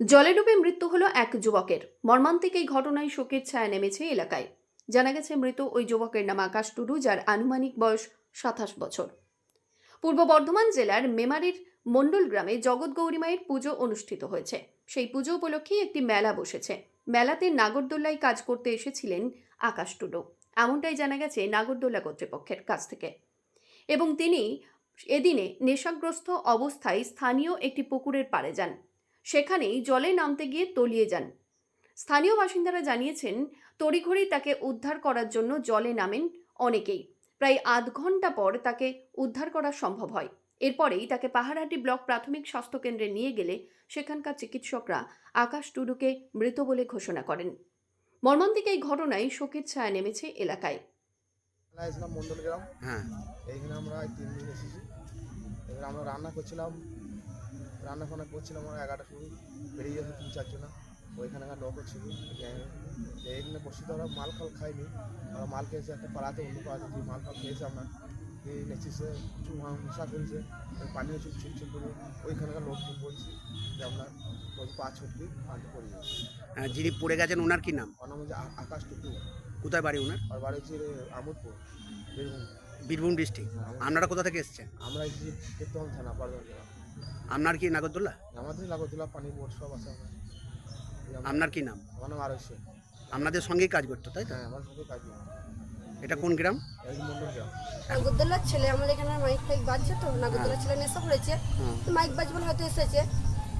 জলে ডুবে মৃত্যু হলো এক যুবকের। মর্মান্তিক এই ঘটনায় শোকের ছায়া নেমেছে এলাকায়। জানা গেছে, মৃত ওই যুবকের নাম আকাশ টুডু, যার আনুমানিক বয়স সাতাশ বছর। পূর্ব বর্ধমান জেলার মেমারির মণ্ডল গ্রামে জগৎ গৌরী মায়ের পুজো অনুষ্ঠিত হয়েছে। সেই পুজো উপলক্ষে একটি মেলা বসেছে। মেলাতে নাগরদোল্লায় কাজ করতে এসেছিলেন আকাশ টুডু। এমনটাই জানা গেছে নাগরদোল্লা কর্তৃপক্ষের কাছ থেকে। এবং তিনি এদিনে নেশাগ্রস্ত অবস্থায় স্থানীয় একটি পুকুরের পাড়ে যান। সেখানেই জলে নামতে গিয়ে তলিয়ে যান। স্থানীয় বাসিন্দারা জানিয়েছেন তড়িঘড়ি তাকে উদ্ধার করার জন্য জলে নামেন অনেকেই। প্রায় আধ ঘণ্টা পর তাকে উদ্ধার করা সম্ভব হয়। এরপরেই তাকে পাহাড়হাটি ব্লক প্রাথমিক স্বাস্থ্যকেন্দ্রে নিয়ে গেলে সেখানকার চিকিৎসকরা আকাশ টুডুকে মৃত বলে ঘোষণা করেন। মর্মান্তিক এই ঘটনায় শোকের ছায়া নেমেছে এলাকায়। আমরা মন্ডল গ্রাম। হ্যাঁ। এইখানে আমরা তিন দিন এসেছি। এবার আমরা রান্না করছিলাম। রান্না ফান্না করছিলাম আমরা এগারোটা সময়। বেরিয়ে গেছে তিন চারজন। ওইখানকার লোকও ছিল এইখানে বসে তো ওরা মাল ফাল খাইনি ওরা মাল খেয়েছে একটা পাড়াতে অন্য পাড়াতে মাল ফাল খেয়েছে আমরা। নেচেছে কিছু মশা ফেলছে ওই পানি হচ্ছে ছুটছুট করে ওইখানকার লোকজন বলছি যে আপনার ওই পা ছুটবি পানিতে পড়ে যাবে যিনি পড়ে গেছেন ওনার কি নাম? ওর নাম হচ্ছে আকাশ টুকু কোথায় বাড়ি ওনার? আর বাড়ি হচ্ছে আমোদপুর বীরভূম। বীরভূম ডিস্ট্রিক্ট। আপনারা কোথা থেকে এসেছেন? আমরা এসেছি কেতন থানা জেলা আপনার কি নাগরদোল্লা আমাদের লাগতলা পানি বোর্ড সব আছে আপনার কি নাম? আমার নাম আরস্য আপনাদের সঙ্গেই কাজ করতো তাই তো? হ্যাঁ আমার সাথে কাজ। এটা কোন গ্রাম? মন্ডল ছেলে আমাদের এখানে মাইক ফাইক বাজছে তো নাগরদোলার ছেলে নেশা করেছে তো মাইক বাজবে বলে হয়তো এসেছে।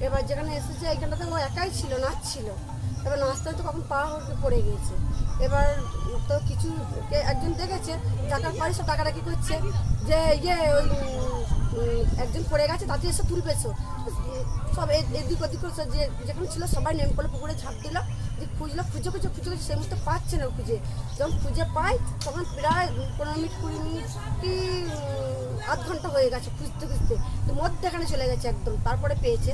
এবার যেখানে এসেছে এখানটাতে ও একাই ছিল নাচছিল। এবার নাচতে নাচতে কখন পা হয়ে পড়ে গিয়েছে। এবার তো কিছু কে- একজন দেখেছে টাকার পয়সা টাকাটা কি করছে? যে ইয়ে ওই একজন পড়ে গেছে, তাতে এসে তুলবেছো সব এদিক ওদিক যে, যেখানে ছিল সবাই নেমে পড়ল, পুকুরে ঝাঁপ দিল, যে খুঁজলো, খুঁজে খুঁজে খুঁজে খুঁজে, সেই মুহূর্তে পাচ্ছে না খুঁজে। যখন খুঁজে পাই তখন প্রায় পনেরো মিনিট, কুড়ি মিনিট কি আধ ঘণ্টা হয়ে গেছে খুঁজতে খুঁজতে। তো মধ্যেখানে চলে গেছে একদম, তারপরে পেয়েছে।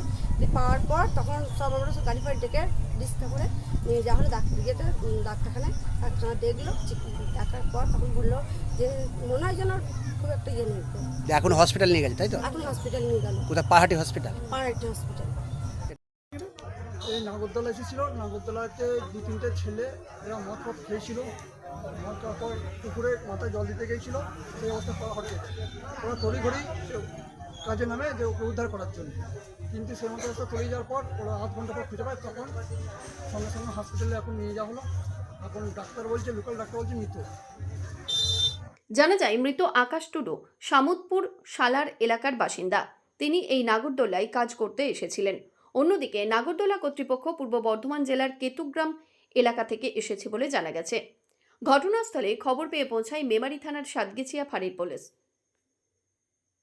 পাওয়ার পর তখন সব আমরা সব গাড়ি ফাড়ি ডেকে রিক্সা করে নিয়ে যাওয়া হলো ডাক্তার গিয়েতে ডাক্তারখানায়। ডাক্তারখানা দেখল চিক- দেখার পর তখন বলল যে মনে হয় যেন খুব একটা ইয়ে নেই। এখন হসপিটাল নিয়ে গেছে তাই তো? এখন হসপিটাল নিয়ে গেল। কোথায়? পাহাড়ি হসপিটাল পাড়াটি হসপিটাল এই নাগরদোলা এসেছিল নাগরদোলাতে দু তিনটে ছেলে এরা মদ ফদ খেয়েছিল। মদ খাওয়ার পর পুকুরে মাথায় জল দিতে গিয়েছিল সেই অবস্থা পড়া হচ্ছে ওরা তড়ি ঘড়ি কাজে নামে যে ওকে উদ্ধার করার জন্য। কিন্তু সেই মতো অবস্থা তলিয়ে যাওয়ার পর ওরা আধ ঘণ্টা পর খুঁজে পায়, তখন সঙ্গে সঙ্গে হসপিটালে এখন নিয়ে যাওয়া হলো। এখন ডাক্তার বলছে লোকাল ডাক্তার বলছে, মৃত। জানা যায়, মৃত আকাশ টুডু সামুদপুর সালার এলাকার বাসিন্দা। তিনি এই নাগরদোলায় কাজ করতে এসেছিলেন। অন্যদিকে নাগরদোলা কর্তৃপক্ষ পূর্ব বর্ধমান জেলার কেতুগ্রাম এলাকা থেকে এসেছে বলে জানা গেছে। ঘটনাস্থলে খবর পেয়ে পৌঁছায় মেমারি থানার সাতগেছিয়া ফাঁড়ির পুলিশ।